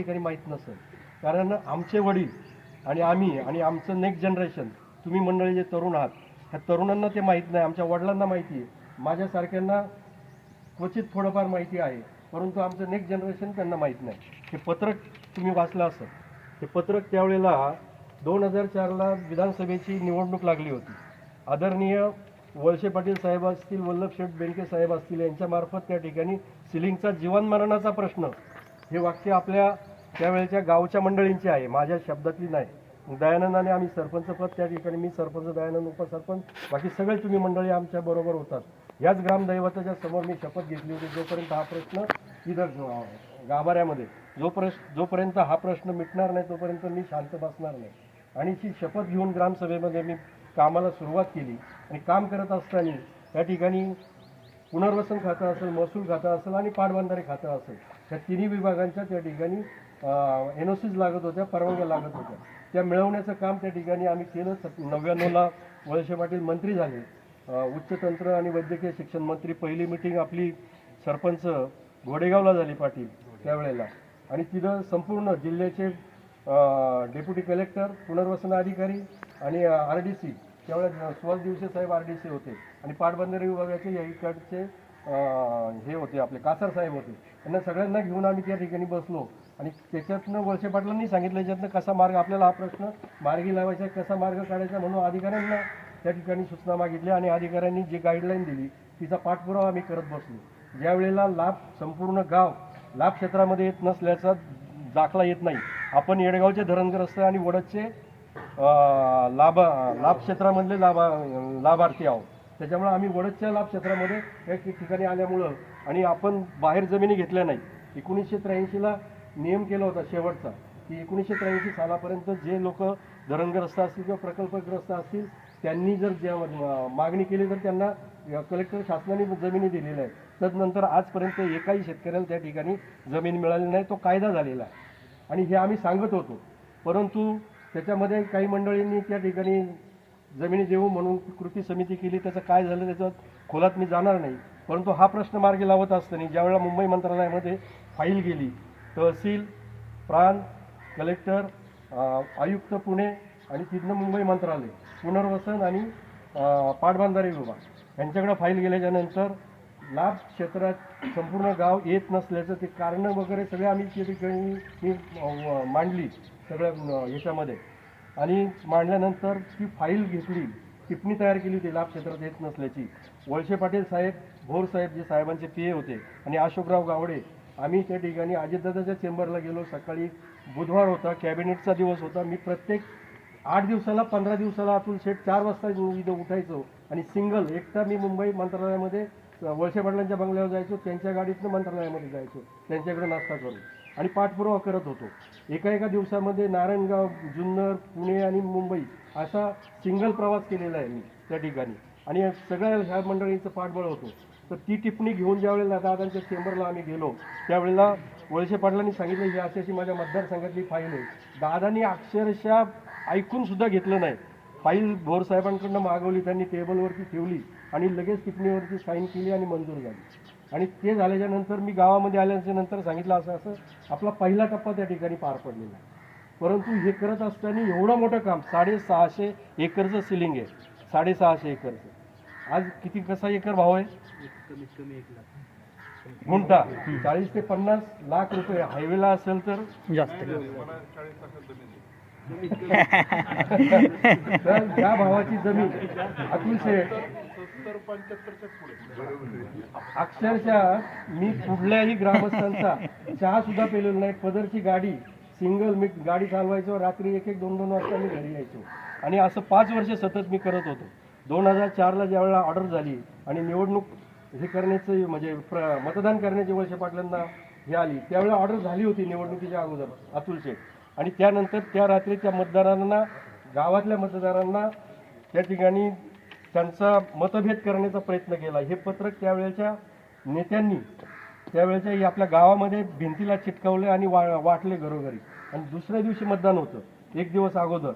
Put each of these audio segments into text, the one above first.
ठिकाणी माहीत नसेल. कारण आमचे वडील आणि आम्ही आणि आमचं नेक्स्ट जनरेशन तुम्ही मंडळी जे तरुण आहात ह्या तरुणांना ते माहीत नाही आमच्या वडिलांना माहिती आहे. माझ्यासारख्यांना क्वचित थोडंफार माहिती आहे परंतु आमचं नेक्स्ट जनरेशन त्यांना माहीत नाही. हे पत्रक तुम्ही वाचलं असं हे पत्रक त्यावेळेला दोन हजार चारला विधानसभेची निवडणूक लागली होती. आदरणीय वळसे पाटील साहेब असतील वल्लभ शेठ बेंके साहेब असतील यांच्यामार्फत त्या ठिकाणी सिलिंगचा जीवनमरणाचा प्रश्न हे वाक्य आपल्या त्यावेळेच्या गावच्या मंडळींची आहे माझ्या शब्दातली नाही. दयानंदाने आम्ही सरपंच पद त्या ठिकाणी मी सरपंच दयानंद उपसरपंच बाकी सगळे तुम्ही मंडळी आमच्या बरोबर होतात. याच ग्रामदैवताच्या समोर मी शपथ घेतली होती जोपर्यंत हा प्रश्न इथं गाभाऱ्यामध्ये जो प्रश्न जोपर्यंत हा प्रश्न मिटणार नाही तोपर्यंत मी शांत बसणार नाही. आणि ती शपथ घेऊन ग्रामसभेमध्ये मी कामाला सुरुवात केली. आणि काम करत असताना त्या ठिकाणी पुनर्वसन खातं असेल महसूल खातं असेल आणि पाटबंधारे खातं असेल त्या तिन्ही विभागांच्या त्या ठिकाणी एन ओ सीज लागत होत्या परवानग्या लागत होत्या. त्या मिळवण्याचं काम त्या ठिकाणी आम्ही केलं. सत नव्याण्णवला वळसे पाटील मंत्री झाले. उच्च तंत्र आणि वैद्यकीय शिक्षण मंत्री पहिली मिटिंग आपली सरपंच घोडेगावला झाली पाटील त्यावेळेला. आणि तिथं संपूर्ण जिल्ह्याचे डेप्युटी कलेक्टर पुनर्वसन अधिकारी आणि आर डी सी त्यावेळेस सुहास दिवसे साहेब आर डी सी होते. आणि पाटबंधारे विभागाचे या इकडचे हे होते आपले कासार साहेब होते. त्यांना सगळ्यांना घेऊन आम्ही त्या ठिकाणी बसलो. आणि त्याच्यातनं वळसे पाटलांनी सांगितलं याच्यातनं कसा मार्ग आपल्याला हा प्रश्न मार्गी लावायचा कसा मार्ग काढायचा म्हणून अधिकाऱ्यांना त्या ठिकाणी सूचना मागितल्या आणि अधिकाऱ्यांनी जी गाईडलाईन दिली तिचा पाठपुरावा आम्ही करत बसलो. ज्यावेळेला लाभ संपूर्ण गाव लाभ क्षेत्रामध्ये येत नसल्याचा दाखला येत नाही. आपण येडगावचे धरणग्रस्त आणि वडदचे लाभा लाभ लाभ क्षेत्रामधले लाभा लाभार्थी आहोत. त्याच्यामुळे आम्ही वडदच्या लाभ क्षेत्रामध्ये एक ठिकाणी आल्यामुळं आणि आपण बाहेर जमिनी घेतल्या नाही. एकोणीसशे त्र्याऐंशीला नियम केला होता शेवटचा की एकोणीसशे त्र्याऐंशी सालापर्यंत जे लोक धरणग्रस्त असतील किंवा प्रकल्पग्रस्त असतील त्यांनी जर ज्या मागणी केली तर त्यांना कलेक्टर शासनाने जमिनी दिलेल्या आहेत. तदनंतर आजपर्यंत एकाही शेतकऱ्याला त्या ठिकाणी जमीन मिळाली नाही तो कायदा झालेला आहे. आणि हे आम्ही सांगत होतो. परंतु त्याच्यामध्ये काही मंडळींनी त्या ठिकाणी जमिनी देऊ म्हणून कृती समिती केली त्याचं काय झालं त्याच्यात खोलात मी जाणार नाही. परंतु हा प्रश्न मार्गी लावत असताना ज्यावेळेला मुंबई मंत्रालयामध्ये फाईल गेली तहसील प्रांत कलेक्टर आयुक्त पुणे आणि तिथनं मुंबई मंत्रालय. पुनर्वसन आणि अं, पाटबंधारे विभाग. यांच्याकडे फाईल गेल्याच्यानंतर लाभ क्षेत्रात संपूर्ण गाव येत नसल्याचं ते कारणं वगैरे सगळे आम्ही ते ठिकाणी मी मांडली सगळ्या ह्याच्यामध्ये. आणि मांडल्यानंतर ती फाईल घेतली टिप्पणी तयार केली होती लाभ क्षेत्रात येत नसल्याची. वळसे पाटील साहेब भोर साहेब जे साहेबांचे पी ए होते आणि अशोकराव गावडे आम्ही त्या ठिकाणी अजितदादाच्या चेंबरला गेलो. सकाळी बुधवार होता कॅबिनेटचा दिवस होता. मी प्रत्येक आठ दिवसाला पंधरा दिवसाला अतुल शेठ चार वाजता इथं उठायचो. आणि सिंगल एकटा मी मुंबई मंत्रालयामध्ये वळसे पाटलांच्या बंगल्यावर जायचो. त्यांच्या गाडीतनं मंत्रालयामध्ये जायचो. त्यांच्याकडे नाश्ता करून. आणि पाठपुरावा करत होतो. एका एका दिवसामध्ये नारायणगाव जुन्नर पुणे आणि मुंबई असा सिंगल प्रवास केलेला आहे मी त्या ठिकाणी. आणि सगळ्या ह्या मंडळींचं पाठबळ होतो. तर ती टिप्पणी घेऊन ज्यावेळेला दादांच्या चेंबरला आम्ही गेलो त्यावेळेला वळसे पाटलांनी सांगितलं ही अशी अशी माझ्या मतदारसंघातली फाईल आहे. दादांनी अक्षरशः ऐकून सुद्धा घेतलं नाही. फाईल भोर साहेबांकडनं मागवली त्यांनी टेबलवरती ठेवली आणि लगेच टिप्पणीवरती साईन केली आणि मंजूर झाली. आणि ते झाल्याच्यानंतर मी गावामध्ये आल्याच्यानंतर सांगितलं असं असं आपला पहिला टप्पा त्या ठिकाणी पार पडलेला आहे. परंतु हे करत असताना एवढं मोठं काम साडेसहाशे एकरचं सिलिंग आहे. साडेसहाशे एकरचं. आज किती कसा एकर भाव आहे? गुंठा चाळीस ते पन्नास लाख रुपये. हायवेला असेल तर? जास्त. तर या भावाची जमीन अतुल शेठ अक्षरशः मी कुठल्याही ग्रामस्थांचा चहा सुद्धा पेलेलो नाही. पदरची गाडी सिंगल मी गाडी चालवायचो रात्री एक एक दोन दोन वाजता मी घरी यायचो. आणि असं पाच वर्ष सतत मी करत होतो. दोन हजार चारला ज्यावेळेला ऑर्डर झाली आणि निवडणूक हे करण्याचं म्हणजे प्र मतदान करण्याची वर्ष पाटलांना हे आली त्यावेळेला ऑर्डर झाली होती निवडणुकीच्या अगोदर अतुल आणि त्यानंतर त्या रात्री त्या मतदारांना गावातल्या मतदारांना त्या ठिकाणी त्यांचा मतभेद करण्याचा प्रयत्न केला. हे पत्रक त्यावेळेच्या नेत्यांनी त्यावेळेच्या आपल्या गावामध्ये भिंतीला चिटकवले आणि वा वाटले घरोघरी. आणि दुसऱ्या दिवशी मतदान होतं एक दिवस अगोदर.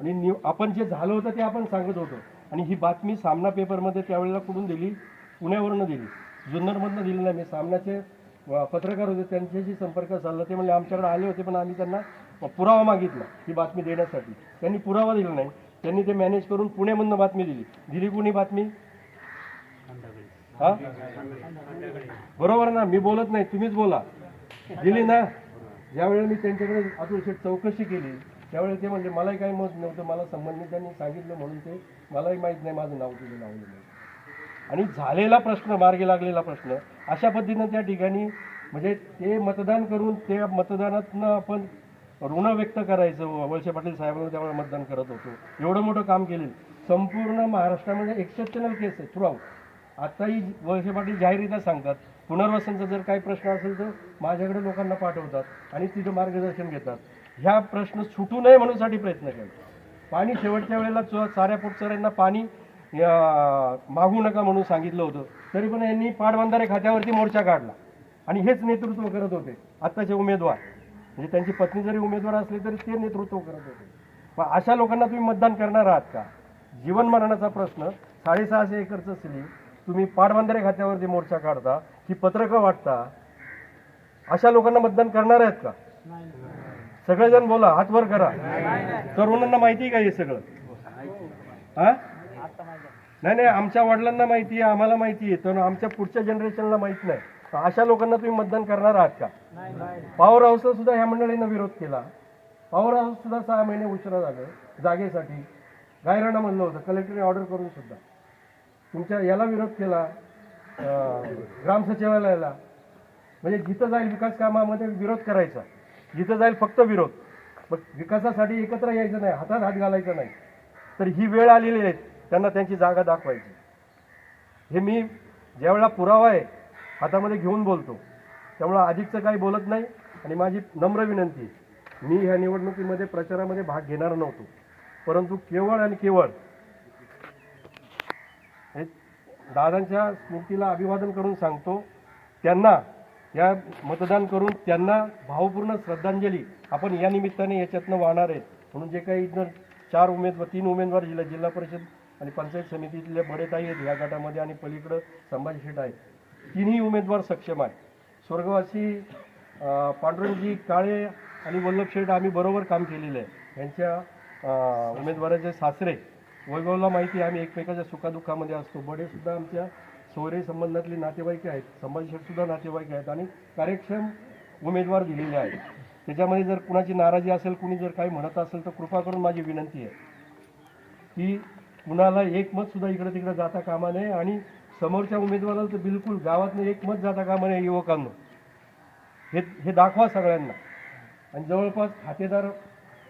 आणि न्यू आपण जे झालं होतं ते आपण सांगत होतो. आणि ही बातमी सामना पेपरमध्ये त्यावेळेला कुठून दिली? पुण्यावरनं दिली. जुन्नरमधनं दिली नाही. मी सामनाचे पत्रकार होते. त्यांच्याशी संपर्क साधला. ते म्हणजे आमच्याकडे आले होते पण आम्ही त्यांना पुरावा मागितला ही बातमी देण्यासाठी. त्यांनी पुरावा दिला नाही. त्यांनी ते मॅनेज करून पुण्यामधनं बातमी दिली. दिली कुणी बातमी? हा? बरोबर ना? मी बोलत नाही. तुम्हीच बोला. दिली ना? ज्यावेळेला मी त्यांच्याकडे अतुल शेठ चौकशी केली त्यावेळी ते म्हणजे मलाही काही मत नव्हतं मला संबंधितांनी सांगितलं म्हणून ते मलाही माहीत नाही माझं नाव तिथे लावलेलं नाही आणि झालेला प्रश्न मार्गी लागलेला प्रश्न अशा पद्धतीनं त्या ठिकाणी म्हणजे ते मतदान करून त्या मतदानातनं आपण ऋण व्यक्त करायचं. वळसे पाटील साहेबांना त्यावेळेला मतदान करत होतो. एवढं मोठं काम केलेलं. संपूर्ण महाराष्ट्रामध्ये एक्सेप्शनल केस आहे थ्रूआउट आत्ताही वळसे पाटील जाहीररित्या सांगतात पुनर्वसनचा जर काही प्रश्न असेल तर माझ्याकडे लोकांना पाठवतात आणि तिथं मार्गदर्शन घेतात. ह्या प्रश्न सुटू नये म्हणूनसाठी प्रयत्न केला. पाणी शेवटच्या वेळेला चो साऱ्या पोटचऱ्यांना पाणी मागू नका म्हणून सांगितलं होतं. तरी पण यांनी पाटबंधारे खात्यावरती मोर्चा काढला. आणि हेच नेतृत्व करत होते. आत्ताचे उमेदवार. म्हणजे त्यांची पत्नी जरी उमेदवार असले तरी ते नेतृत्व करत होते. पण अशा लोकांना तुम्ही मतदान करणार आहात का? जीवनमरणाचा प्रश्न. साडेसहाशे एकरचं सिली तुम्ही पाटबंधारे खात्यावरती मोर्चा काढता ही पत्रकं वाटता? अशा लोकांना मतदान करणार आहेत का? सगळेजण बोला हात वर करा. तरुणांना माहिती आहे का हे सगळं? हा? नाही नाही आमच्या वडिलांना माहिती आहे आम्हाला माहिती आहे. तर आमच्या पुढच्या जनरेशनला माहीत नाही. तर अशा लोकांना तुम्ही मतदान करणार आहात का? पॉवर हाऊसला सुद्धा ह्या मंडळीनं विरोध केला. पॉवर हाऊस सुद्धा सहा महिने उशिरा झालं जागेसाठी. गायराणा म्हणलं होतं कलेक्टरने ऑर्डर करून सुद्धा. तुमच्या याला विरोध केला ग्राम ग्रामसचिवालयाला म्हणजे जिथं जाईल विकास कामामध्ये विरोध करायचा. जिथं जाईल फक्त विरोध. मग विकासासाठी एकत्र यायचं नाही हातात हात घालायचा नाही. तर ही वेळ आलेली आहे त्यांना त्यांची जागा दाखवायची. हे मी ज्यावेळेला पुरावा आहे हातामध्ये घेऊन बोलतो. त्यामुळं अधिकचं काही बोलत नाही आणि माझी नम्र विनंती मी ह्या निवडणुकीमध्ये प्रचारामध्ये भाग घेणार नव्हतो. परंतु केवळ आणि केवळ हे दादांच्या स्मृतीला अभिवादन करून सांगतो त्यांना या मतदान करून त्यांना भावपूर्ण श्रद्धांजली आपण या निमित्ताने याच्यातनं वाहणार आहेत म्हणून जे काही इथं चार उमेदवार तीन उमेदवार जिल्हा जिल्हा परिषद आणि पंचायत समितीतले बडेताई आहेत या गटामध्ये आणि पलीकडं संभाजी शेठ आहेत. तिन्ही उमेदवार सक्षम आहेत. स्वर्गवासी पांडुरंगजी काळे आणि वल्लभ शेठ आम्ही बरोबर काम केलेलं आहे. यांच्या उमेदवाराचे सासरे वैभवला माहिती आम्ही एकमेकाच्या सुखादुःखामध्ये असतो. बडेसुद्धा आमच्या सोयरे संबंधातले नातेवाईक आहेत संभाजीशेठसुद्धा नातेवाईक आहेत आणि कार्यक्षम उमेदवार दिलेले आहेत. त्याच्यामध्ये जर कुणाची नाराजी असेल कुणी जर काही म्हणत असेल तर कृपा करून माझी विनंती आहे की कुणाला एक इकडं तिकडं जाता कामा नये आणि समोरच्या उमेदवाराला तर बिलकुल गावातनं एक मत जाता कामा नये युवकांना. हे हे दाखवा सगळ्यांना. आणि जवळपास खातेदार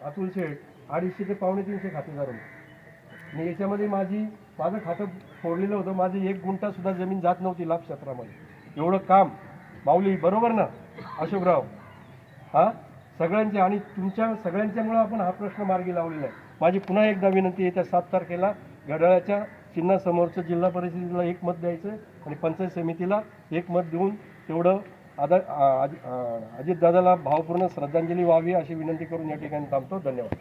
अतुल शेठ अडीचशे ते पावणे तीनशे खातेदार आणि याच्यामध्ये माझी माझं खातं फोडलेलं होतं. माझी एक गुंठा सुद्धा जमीन जात नव्हती लाभ क्षेत्रामध्ये. एवढं काम. माऊली बरोबर ना? अशोकराव. हा? सगळ्यांचे आणि तुमच्या सगळ्यांच्यामुळं आपण हा प्रश्न मार्गी लावलेला आहे. माझी पुन्हा एकदा विनंती येत्या सात तारखेला घड्याळाच्या चिन्हासमोरचं जिल्हा परिषदेला एक मत द्यायचं आणि पंचायत समितीला एक मत देऊन तेवढं आदा अजितदादाला भावपूर्ण श्रद्धांजली व्हावी अशी विनंती करून या ठिकाणी थांबतो. धन्यवाद.